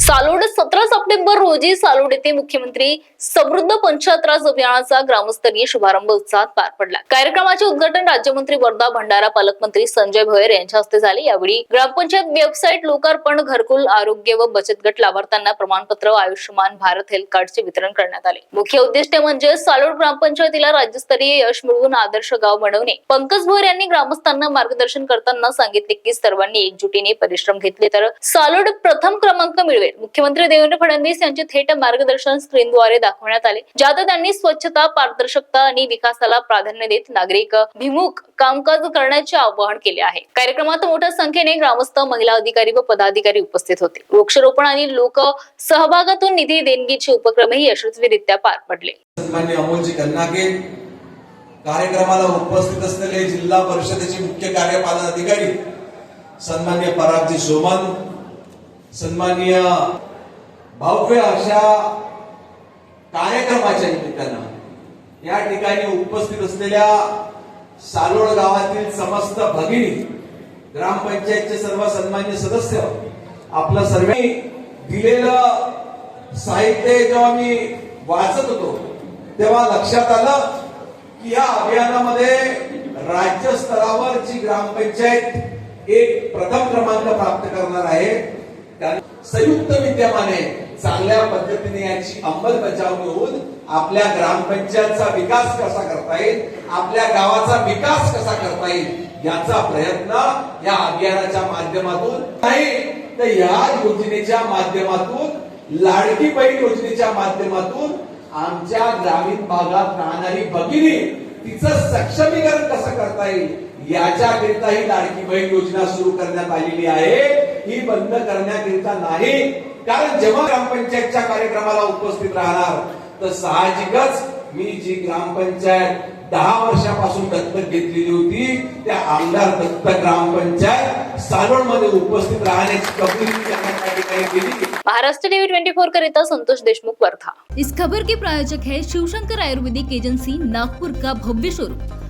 सालोड सतरा सप्टेंबर रोजी सालोड येथे मुख्यमंत्री समृद्ध पंचायत राज अभियानाचा ग्रामस्तरीय शुभारंभ उत्साहात पार पडला. कार्यक्रमाचे उद्घाटन राज्यमंत्री वर्धा भंडारा पालकमंत्री संजय भोयर यांच्या हस्ते झाले. यावेळी ग्रामपंचायत वेबसाईट लोकार्पण घरकुल आरोग्य व बचत गट लाभार्थ्यांना प्रमाणपत्र आयुष्यमान भारत हेल्थ कार्डचे वितरण करण्यात आले. मुख्य उद्दिष्ट म्हणजे सालोड ग्रामपंचायतीला राज्यस्तरीय यश मिळवून आदर्श गाव बनवणे. पंकज भोयर यांनी ग्रामस्थांना मार्गदर्शन करताना सांगितले की सर्वांनी एकजुटीने परिश्रम घेतले तर सालोड प्रथम क्रमांक मिळवेल. मुख्यमंत्री देवेंद्र फडणवीस यांचे थेट मार्गदर्शन स्क्रीनद्वारे दाखवण्यात आले ज्यात त्यांनी स्वच्छता पारदर्शकता आणि विकासाला प्राधान्य देत नागरिक भिमुख कामकाज करण्याचे आवाहन केले आहे. कार्यक्रमात मोठ्या संख्येने ग्रामस्थ महिला अधिकारी व पदाधिकारी उपस्थित होते. वृक्षारोपण आणि लोक सहभागातून निधी देणगीचे उपक्रमही यशस्वीरित्या पार पडले. कार्यक्रमाला उपस्थित असलेले जिल्हा परिषदेचे मुख्य कार्यपालन अधिकारी सन्मान्य परागजी सोमन सन्माननीय भव्य अशा कार्यक्रमाच्या निमित्तानं या ठिकाणी उपस्थित असलेल्या सालोड गावातील समस्त भगिनी ग्रामपंचायतचे सर्व सन्मान्य सदस्य आपलं सर्व दिलेलं साहित्य जेव्हा मी वाचत होतो तेव्हा लक्षात आलं की या अभियानामध्ये राज्य स्तरावर जी ग्रामपंचायत एक प्रथम क्रमांक प्राप्त करणार आहे संयुक्त विद्यमाने चांगल्या पद्धतीने याची अंमलबजावणी होऊन आपल्या ग्रामपंचायतचा विकास कसा करता येईल आपल्या गावाचा विकास कसा करता येईल याचा प्रयत्न या अभियानाच्या माध्यमातून नाही तर या योजनेच्या माध्यमातून लाडकी बहीण योजनेच्या माध्यमातून आमच्या ग्रामीण भागात राहणारी भगिनी तिचं सक्षमीकरण कसं करता येईल याच्याकरिता ही लाडकी बहीण योजना सुरू करण्यात आलेली आहे. ही बंद करण्याकरिता नाही. कारण जेव्हा ग्रामपंचायतच्या कार्यक्रमाला उपस्थित राहणार तर साहजिकच मी जी ग्रामपंचायत दहा वर्षापासून दत्तक घेतलेली होती त्या आमदार दत्त ग्रामपंचायत सारोळमध्ये उपस्थित राहण्याची कबुली महाराष्ट्र टीव्ही ट्वेंटी फोर करिता संतोष देशमुख वर्धा इस खबर के प्रायोजक है शिवशंकर आयुर्वेदिक एजेंसी नागपुर का भव्य शोरूम